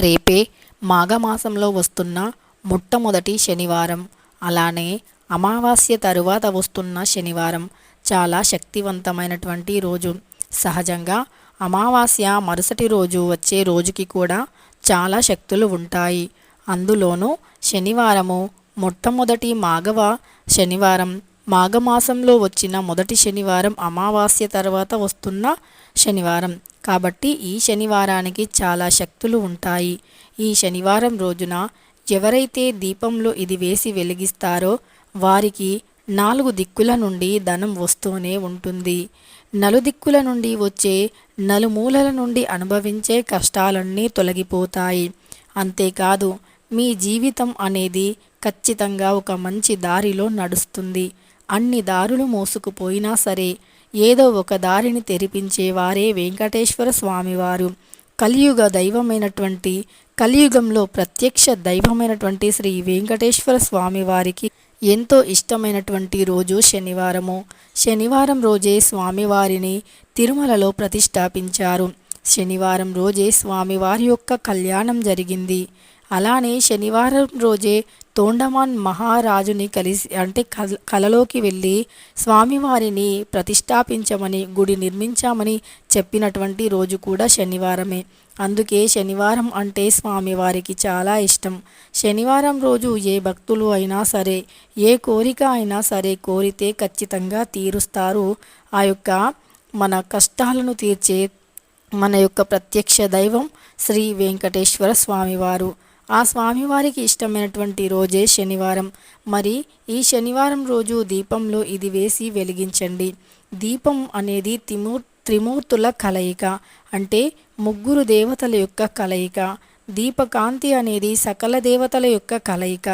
రేపే మాఘమాసంలో వస్తున్న మొట్టమొదటి శనివారం. అలానే అమావాస్య తరువాత వస్తున్న శనివారం చాలా శక్తివంతమైనటువంటి రోజు. సహజంగా అమావాస్య మరుసటి రోజు వచ్చే రోజుకి కూడా చాలా శక్తులు ఉంటాయి. అందులోనూ శనివారము మొట్టమొదటి మాఘవ శనివారం. మాఘమాసంలో వచ్చిన మొదటి శనివారం అమావాస్య తర్వాత వస్తున్న శనివారం. కాబట్టి ఈ శనివారానికి చాలా శక్తులు ఉంటాయి. ఈ శనివారం రోజున ఎవరైతే దీపంలో ఇది వేసి వెలిగిస్తారో వారికి నాలుగు దిక్కుల నుండి ధనం వస్తూనే ఉంటుంది. నలుదిక్కుల నుండి వచ్చే నలుమూలల నుండి అనుభవించే కష్టాలన్నీ తొలగిపోతాయి. అంతేకాదు మీ జీవితం అనేది ఖచ్చితంగా ఒక మంచి దారిలో నడుస్తుంది. అన్ని దారులు మోసుకుపోయినా సరే ఏదో ఒక దారిని తెరిపించేవారే వెంకటేశ్వర స్వామివారు. కలియుగ దైవమైనటువంటి కలియుగంలో ప్రత్యక్ష దైవమైనటువంటి శ్రీ వెంకటేశ్వర స్వామివారికి ఎంతో ఇష్టమైనటువంటి రోజు శనివారము. శనివారం రోజే స్వామివారిని తిరుమలలో ప్రతిష్టాపించారు. శనివారం రోజే స్వామివారి యొక్క కళ్యాణం జరిగింది. అలానే శనివారం రోజే తోండమాన్ మహారాజుని కలిసి అంటే కల కలలోకి వెళ్ళి స్వామివారిని ప్రతిష్టాపించమని గుడి నిర్మించామని చెప్పినటువంటి రోజు కూడా శనివారమే. అందుకే శనివారం అంటే స్వామివారికి చాలా ఇష్టం. శనివారం రోజు ఏ భక్తులు అయినా సరే ఏ కోరిక అయినా సరే కోరితే ఖచ్చితంగా తీరుస్తారు. ఆ యొక్క మన కష్టాలను తీర్చే మన యొక్క ప్రత్యక్ష దైవం శ్రీ వెంకటేశ్వర స్వామివారు. ఆ స్వామివారికి ఇష్టమైనటువంటి రోజే శనివారం. మరి ఈ శనివారం రోజు దీపంలో ఇది వేసి వెలిగించండి. దీపం అనేది తిమూ త్రిమూర్తుల కలయిక అంటే ముగ్గురు దేవతల యొక్క కలయిక. దీపకాంతి అనేది సకల దేవతల యొక్క కలయిక.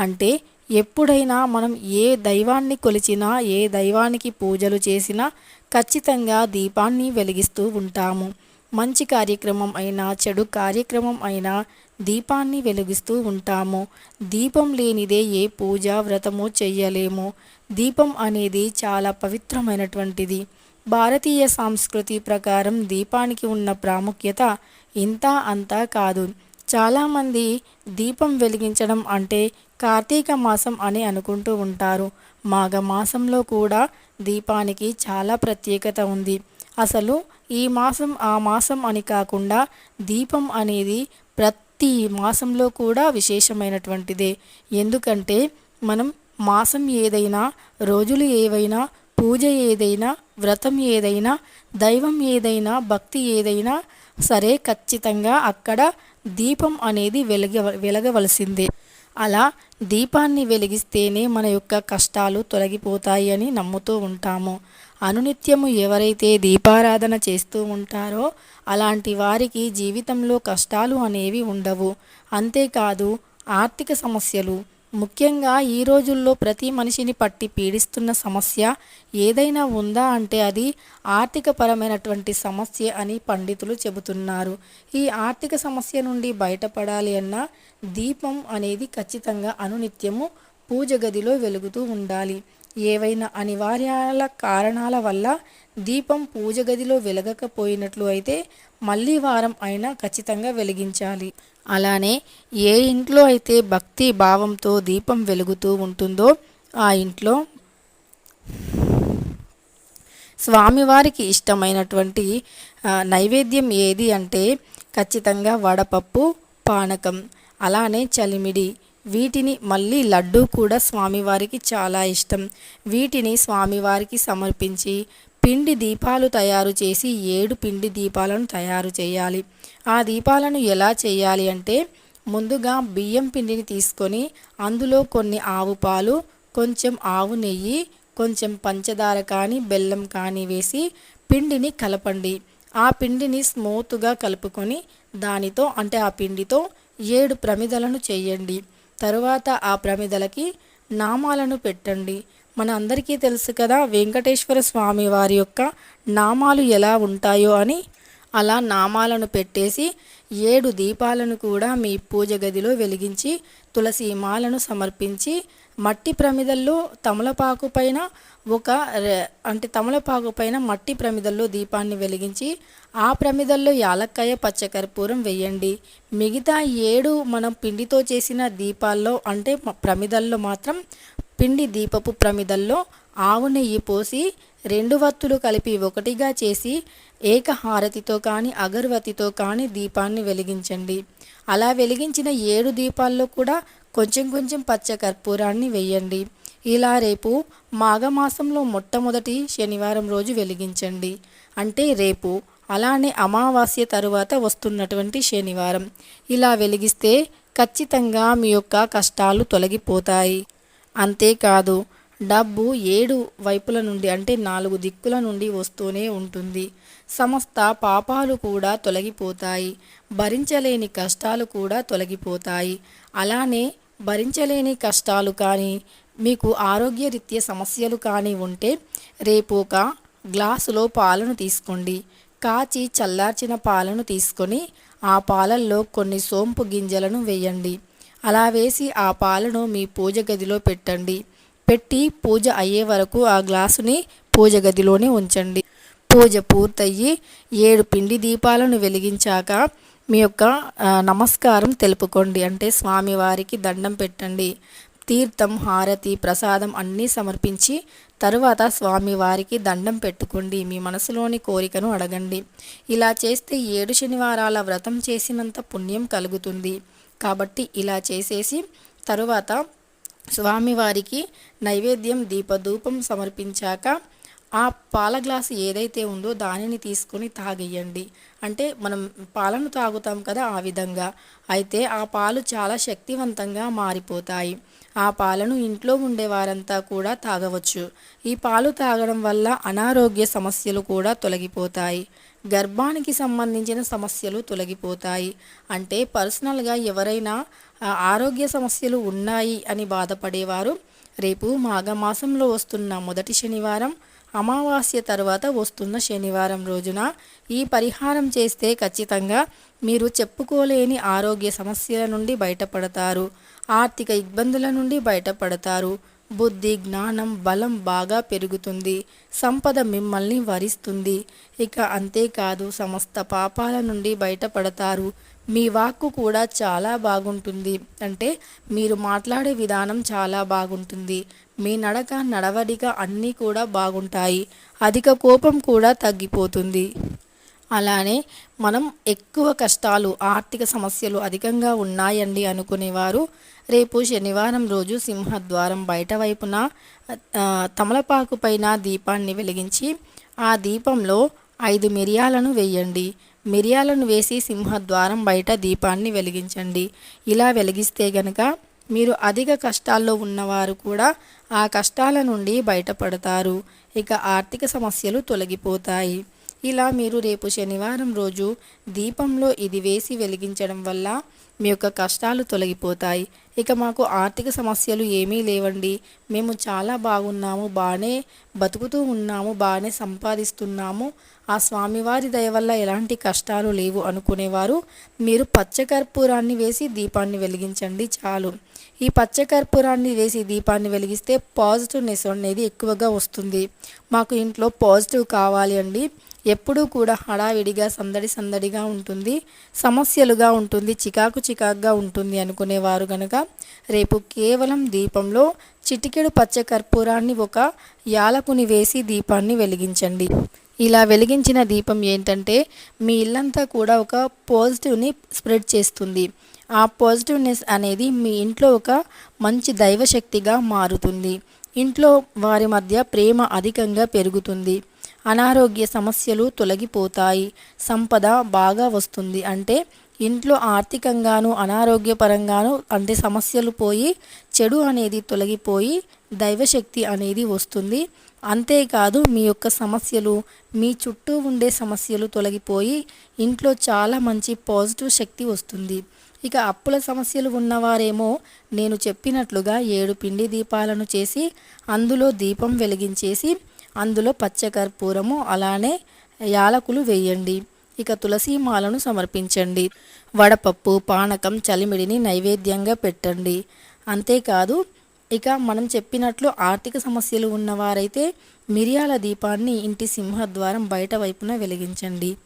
అంటే ఎప్పుడైనా మనం ఏ దైవాన్ని కొలిచినా ఏ దైవానికి పూజలు చేసినా ఖచ్చితంగా దీపాన్ని వెలిగిస్తూ ఉంటాము. మంచి కార్యక్రమం అయినా చెడు కార్యక్రమం అయినా దీపాన్ని వెలిగిస్తూ ఉంటాము. దీపం లేనిదే ఏ పూజ వ్రతము చెయ్యలేము. దీపం అనేది చాలా పవిత్రమైనటువంటిది. భారతీయ సంస్కృతి ప్రకారం దీపానికి ఉన్న ప్రాముఖ్యత ఇంత అంతా కాదు. చాలామంది దీపం వెలిగించడం అంటే కార్తీక మాసం అని అనుకుంటూ ఉంటారు. మాఘ మాసంలో కూడా దీపానికి చాలా ప్రత్యేకత ఉంది. అసలు ఈ మాసం ఆ మాసం అని కాకుండా దీపం అనేది ప్రతి మాసంలో కూడా విశేషమైనటువంటిదే. ఎందుకంటే మనం మాసం ఏదైనా రోజులు ఏవైనా పూజ ఏదైనా వ్రతం ఏదైనా దైవం ఏదైనా భక్తి ఏదైనా సరే ఖచ్చితంగా అక్కడ దీపం అనేది వెలగ వెలగవలసిందే. అలా దీపాన్ని వెలిగిస్తేనే మన యొక్క కష్టాలు తొలగిపోతాయి అని నమ్ముతూ ఉంటాము. అనునిత్యము ఎవరైతే దీపారాధన చేస్తూ ఉంటారో అలాంటి వారికి జీవితంలో కష్టాలు అనేవి ఉండవు. అంతేకాదు ఆర్థిక సమస్యలు. ముఖ్యంగా ఈ రోజుల్లో ప్రతి మనిషిని పట్టి పీడిస్తున్న సమస్య ఏదైనా ఉందా అంటే అది ఆర్థికపరమైనటువంటి సమస్య అని పండితులు చెబుతున్నారు. ఈ ఆర్థిక సమస్య నుండి బయటపడాలి అన్న దీపం అనేది ఖచ్చితంగా అనునిత్యము పూజ గదిలో వెలుగుతూ ఉండాలి. ఏవైనా అనివార్యాల కారణాల వల్ల దీపం పూజ గదిలో వెలగకపోయినట్లు అయితే మళ్ళీ వారం అయినా ఖచ్చితంగా వెలిగించాలి. అలానే ఏ ఇంట్లో అయితే భక్తి భావంతో దీపం వెలుగుతూ ఉంటుందో ఆ ఇంట్లో స్వామివారికి ఇష్టమైనటువంటి నైవేద్యం ఏది అంటే ఖచ్చితంగా వడపప్పు పానకం అలానే చలిమిడి వీటిని మళ్ళీ లడ్డు కూడా స్వామివారికి చాలా ఇష్టం. వీటిని స్వామివారికి సమర్పించి పిండి దీపాలు తయారు చేసి ఏడు పిండి దీపాలను తయారు చేయాలి. ఆ దీపాలను ఎలా చేయాలి అంటే ముందుగా బియ్యం పిండిని తీసుకొని అందులో కొన్ని ఆవు పాలు కొంచెం ఆవు నెయ్యి కొంచెం పంచదార కానీ బెల్లం కానీ వేసి పిండిని కలపండి. ఆ పిండిని స్మూత్గా కలుపుకొని దానితో అంటే ఆ పిండితో ఏడు ప్రమిదలను చేయండి. తరువాత ఆ ప్రమిదలకి నామాలను పెట్టండి. మన అందరికీ తెలుసు కదా వెంకటేశ్వర స్వామి వారి యొక్క నామాలు ఎలా ఉంటాయో అని. అలా నామాలను పెట్టేసి ఏడు దీపాలను కూడా మీ పూజ గదిలో వెలిగించి తులసి మాలను సమర్పించి మట్టి ప్రమిదల్లో తమలపాకు పైన ఒక అంటే తమలపాకు పైన మట్టి ప్రమిదల్లో దీపాన్ని వెలిగించి ఆ ప్రమిదల్లో యాలక్కాయ పచ్చకర్పూరం వేయండి. మిగతా ఏడు మనం పిండితో చేసిన దీపాల్లో అంటే ప్రమిదల్లో మాత్రం పిండి దీపపు ప్రమిదల్లో ఆవు నెయ్యి పోసి రెండు వత్తులు కలిపి ఒకటిగా చేసి ఏకహారతితో కానీ అగరవతితో కానీ దీపాన్ని వెలిగించండి. అలా వెలిగించిన ఏడు దీపాల్లో కూడా కొంచెం కొంచెం పచ్చ కర్పూరాన్ని వేయండి. ఇలా రేపు మాఘమాసంలో మొట్టమొదటి శనివారం రోజు వెలిగించండి. అంటే రేపు అలానే అమావాస్య తరువాత వస్తున్నటువంటి శనివారం. ఇలా వెలిగిస్తే ఖచ్చితంగా మీ యొక్క కష్టాలు తొలగిపోతాయి. అంతేకాదు డబ్బు ఏడు వైపుల నుండి అంటే నాలుగు దిక్కుల నుండి వస్తూనే ఉంటుంది. సమస్త పాపాలు కూడా తొలగిపోతాయి. భరించలేని కష్టాలు కూడా తొలగిపోతాయి. అలానే భరించలేని కష్టాలు కానీ మీకు ఆరోగ్యరీత్యా సమస్యలు కానీ ఉంటే రేపు ఒక గ్లాసులో పాలను తీసుకోండి. కాచి చల్లార్చిన పాలను తీసుకొని ఆ పాలల్లో కొన్ని సోంపు గింజలను వేయండి. అలా వేసి ఆ పాలను మీ పూజ గదిలో పెట్టండి. పెట్టి పూజ అయ్యే వరకు ఆ గ్లాసుని పూజ గదిలోనే ఉంచండి. పూజ పూర్తయ్యి ఏడు పిండి దీపాలను వెలిగించాక మీ యొక్క నమస్కారం తెలుపుకోండి. అంటే స్వామివారికి దండం పెట్టండి. తీర్థం హారతి ప్రసాదం అన్నీ సమర్పించి తరువాత స్వామివారికి దండం పెట్టుకోండి. మీ మనసులోని కోరికను అడగండి. ఇలా చేస్తే ఏడు శనివారాల వ్రతం చేసినంత పుణ్యం కలుగుతుంది. కాబట్టి ఇలా చేసేసి తరువాత స్వామివారికి నైవేద్యం దీపధూపం సమర్పించాక ఆ పాల గ్లాసు ఏదైతే ఉందో దానిని తీసుకొని తాగేయండి. అంటే మనం పాలను తాగుతాం కదా ఆ విధంగా. అయితే ఆ పాలు చాలా శక్తివంతంగా మారిపోతాయి. ఆ పాలను ఇంట్లో ఉండే వారంతా కూడా తాగవచ్చు. ఈ పాలు తాగడం వల్ల అనారోగ్య సమస్యలు కూడా తొలగిపోతాయి. గర్భానికి సంబంధించిన సమస్యలు తొలగిపోతాయి. అంటే పర్సనల్గా ఎవరైనా ఆరోగ్య సమస్యలు ఉన్నాయి అని బాధపడేవారు రేపు మాఘమాసంలో వస్తున్న మొదటి శనివారం అమావాస్య తర్వాత వస్తున్న శనివారం రోజున ఈ పరిహారం చేస్తే ఖచ్చితంగా మీరు చెప్పుకోలేని ఆరోగ్య సమస్యల నుండి బయటపడతారు. ఆర్థిక ఇబ్బందుల నుండి బయటపడతారు. బుద్ధి జ్ఞానం బలం బాగా పెరుగుతుంది. సంపద మిమ్మల్ని వరిస్తుంది. ఇక అంతేకాదు సమస్త పాపాల నుండి బయటపడతారు. మీ వాక్కు కూడా చాలా బాగుంటుంది. అంటే మీరు మాట్లాడే విధానం చాలా బాగుంటుంది. మీ నడక నడవడిక అన్నీ కూడా బాగుంటాయి. అధిక కోపం కూడా తగ్గిపోతుంది. అలానే మనం ఎక్కువ కష్టాలు ఆర్థిక సమస్యలు అధికంగా ఉన్నాయండి అనుకునేవారు. రేపు శనివారం రోజు సింహద్వారం బయట వైపున తమలపాకు పైన దీపాన్ని వెలిగించి ఆ దీపంలో ఐదు మిరియాలను వేయండి. మిరియాలను వేసి సింహద్వారం బయట దీపాన్ని వెలిగించండి. ఇలా వెలిగిస్తే గనక మీరు అధిక కష్టాల్లో ఉన్నవారు కూడా ఆ కష్టాల నుండి బయటపడతారు. ఇక ఆర్థిక సమస్యలు తొలగిపోతాయి. ఇలా మీరు రేపు శనివారం రోజు దీపంలో ఇది వేసి వెలిగించడం వల్ల మీ యొక్క కష్టాలు తొలగిపోతాయి. ఇక మాకు ఆర్థిక సమస్యలు ఏమీ లేవండి. మేము చాలా బాగున్నాము బాగానే బతుకుతూ ఉన్నాము బాగానే సంపాదిస్తున్నాము. ఆ స్వామివారి దయ వల్ల ఎలాంటి కష్టాలు లేవు అనుకునేవారు. మీరు పచ్చకర్పూరాన్ని వేసి దీపాన్ని వెలిగించండి చాలు. ఈ పచ్చకర్పూరాన్ని వేసి దీపాన్ని వెలిగిస్తే పాజిటివ్నెస్ అనేది ఎక్కువగా వస్తుంది. మాకు ఇంట్లో పాజిటివ్ కావాలి అండి. ఎప్పుడూ కూడా హడావిడిగా సందడి సందడిగా ఉంటుంది సమస్యలుగా ఉంటుంది చికాకు చికాకుగా ఉంటుంది అనుకునేవారు కనుక రేపు కేవలం దీపంలో చిటికెడు పచ్చ కర్పూరాన్ని ఒక యాలకుని వేసి దీపాన్ని వెలిగించండి. ఇలా వెలిగించిన దీపం ఏంటంటే మీ ఇల్లంతా కూడా ఒక పాజిటివ్ని స్ప్రెడ్ చేస్తుంది. ఆ పాజిటివ్నెస్ అనేది మీ ఇంట్లో ఒక మంచి దైవశక్తిగా మారుతుంది. ఇంట్లో వారి మధ్య ప్రేమ అధికంగా పెరుగుతుంది. అనారోగ్య సమస్యలు తొలగిపోతాయి. సంపద బాగా వస్తుంది అంటే ఇంట్లో ఆర్థికంగాను అనారోగ్యపరంగాను అంటే సమస్యలు పోయి చెడు అనేది తొలగిపోయి దైవశక్తి అనేది వస్తుంది. అంతేకాదు మీ యొక్క సమస్యలు మీ చుట్టూ ఉండే సమస్యలు తొలగిపోయి ఇంట్లో చాలా మంచి పాజిటివ్ శక్తి వస్తుంది. ఇక అప్పుల సమస్యలు ఉన్నవారేమో నేను చెప్పినట్లుగా ఏడు పిండి దీపాలను చేసి అందులో దీపం వెలిగించేసి అందులో పచ్చకర్పూరము అలానే యాలకులు వేయండి. ఇక తులసి మాలను సమర్పించండి. వడపప్పు పానకం చలిమిడిని నైవేద్యంగా పెట్టండి. అంతేకాదు ఇక మనం చెప్పినట్లు ఆర్థిక సమస్యలు ఉన్నవారైతే మిరియాల దీపాన్ని ఇంటి సింహద్వారం బయట వైపున వెలిగించండి.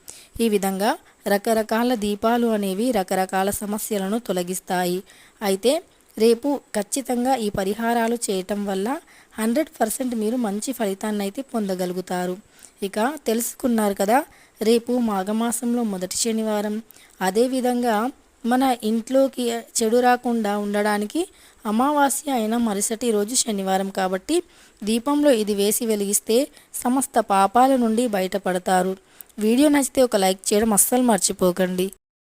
ఈ విధంగా రకరకాల దీపాలు అనేవి రకరకాల సమస్యలను తొలగిస్తాయి. అయితే రేపు ఖచ్చితంగా ఈ పరిహారాలు చేయటం వల్ల హండ్రెడ్ పర్సెంట్ మీరు మంచి ఫలితాన్ని అయితే పొందగలుగుతారు. ఇక తెలుసుకున్నారు కదా రేపు మాఘమాసంలో మొదటి శనివారం. అదేవిధంగా మన ఇంట్లోకి చెడు రాకుండా ఉండడానికి అమావాస్య అయిన మరుసటి రోజు శనివారం కాబట్టి దీపంలో ఇది వేసి వెలిగిస్తే సమస్త పాపాల నుండి బయటపడతారు. వీడియో నచ్చితే ఒక లైక్ చేయడం అస్సలు మర్చిపోకండి.